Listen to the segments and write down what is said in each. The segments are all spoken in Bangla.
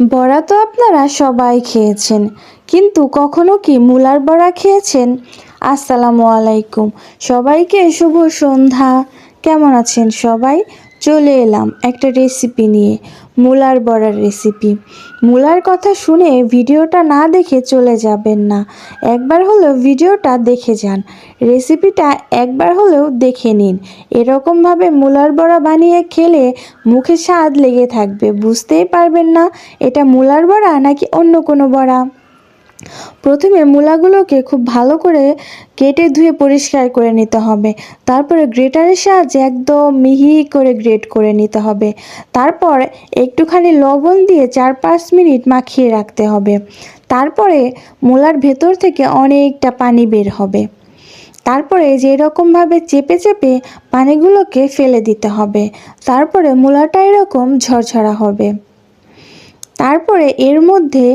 বড়া তো আপনারা সবাই খেয়েছেন। কিন্তু কখনো কি মুলার বড়া খেয়েছেন? আসসালামু আলাইকুম। সবাইকে শুভ সন্ধ্যা। কেমন আছেন সবাই? চলে এলাম একটা রেসিপি নিয়ে, মূলার বড়ার রেসিপি মূলার কথা শুনে ভিডিওটা না দেখে চলে যাবেন না। একবার হলেও ভিডিওটা দেখে যান। রেসিপিটা একবার হলেও দেখে নিন। এরকমভাবে মূলার বড়া বানিয়ে খেলে মুখে স্বাদ লেগে থাকবে। বুঝতেই পারবেন না, এটা মূলার বড়া নাকি অন্য কোনো বড়া? প্রথমে মূলাগুলোকে খুব ভালো করে কেটে ধুয়ে পরিষ্কার করে নিতে হবে। তারপরে গ্রেটারের সাহায্যে একদম মিহি করে গ্রেট করে নিতে হবে। তারপর একটুখানি লবণ দিয়ে চার পাঁচ মিনিট মাখিয়ে রাখতে হবে। তারপরে মূলার ভেতর থেকে অনেকটা পানি বের হবে। তারপরে যে এরকমভাবে চেপে চেপে পানিগুলোকে ফেলে দিতে হবে। তারপরে মূলাটা এরকম ঝরঝরা হবে। তারপরে এর মধ্যে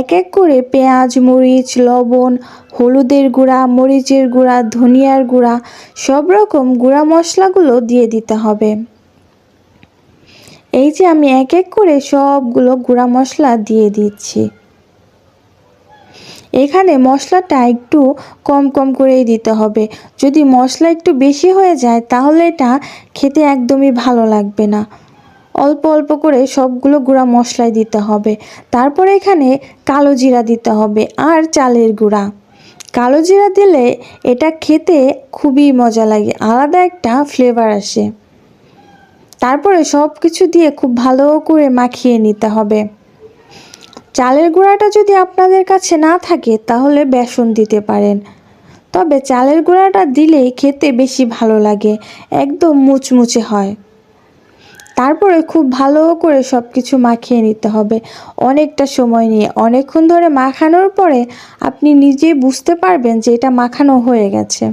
এক এক করে পেঁয়াজ, মরিচ, লবণ, হলুদের গুঁড়া, মরিচের গুঁড়া, ধনিয়ার গুঁড়া, সব রকম গুঁড়া মশলাগুলো দিয়ে দিতে হবে। এই যে আমি এক এক করে সবগুলো গুঁড়া মশলা দিয়ে দিচ্ছি। এখানে মশলাটা একটু কম কম করেই দিতে হবে। যদি মশলা একটু বেশি হয়ে যায়, তাহলে এটা খেতে একদমই ভালো লাগবে না। অল্প অল্প করে সবগুলো গুঁড়া মশলায় দিতে হবে। তারপরে এখানে কালো জিরা দিতে হবে আর চালের গুঁড়া। কালো জিরা দিলে এটা খেতে খুবই মজা লাগে, আলাদা একটা ফ্লেভার আসে। তারপরে সব কিছু দিয়ে খুব ভালো করে মাখিয়ে নিতে হবে। চালের গুঁড়াটা যদি আপনাদের কাছে না থাকে তাহলে বেসন দিতে পারেন। তবে চালের গুঁড়াটা দিলেই খেতে বেশি ভালো লাগে, একদম মুচমুচে হয়। তারপরে খুব ভালো করে সব কিছু মাখিয়ে নিতে হবে। অনেকটা সময় নিয়ে। অনেকক্ষণ ধরে মাখানোর পরে আপনি নিজেই বুঝতে পারবেন যে এটা মাখানো হয়ে গেছে।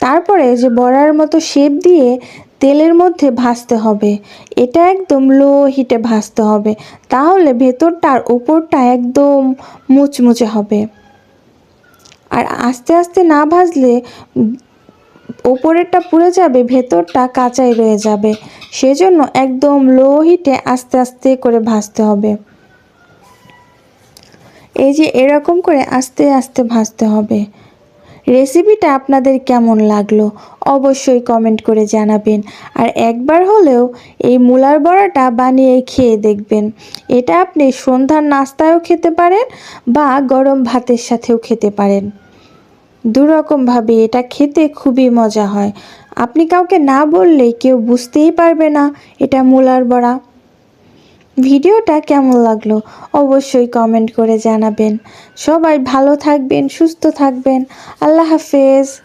তারপরে যে বড়ার মতো শেপ দিয়ে তেলের মধ্যে ভাজতে হবে। এটা একদম লো হিটে ভাজতে হবে। তাহলে ভেতরটা আর উপরটা একদম মুচমুচে হবে। আর আস্তে আস্তে না ভাজলে ওপরেরটা পুড়ে যাবে, ভেতরটা কাঁচাই রয়ে যাবে। সেজন্য একদম লো হিটে আস্তে আস্তে করে ভাজতে হবে। এই যে এরকম করে আস্তে আস্তে ভাজতে হবে। রেসিপিটা আপনাদের কেমন লাগল অবশ্যই কমেন্ট করে জানাবেন। আর একবার হলেও এই মূলার বড়াটা বানিয়ে খেয়ে দেখবেন। এটা আপনি সন্ধ্যার নাস্তায়ও খেতে পারেন বা গরম ভাতের সাথেও খেতে পারেন। দুরকমভাবে এটা খেতে খুবই মজা হয়। আপনি কাউকে না বললে কেউ বুঝতেই পারবে না এটা মূলার বড়া। ভিডিওটা কেমন লাগল অবশ্যই কমেন্ট করে জানাবেন। সবাই ভালো থাকবেন, সুস্থ থাকবেন। আল্লাহ হাফেজ।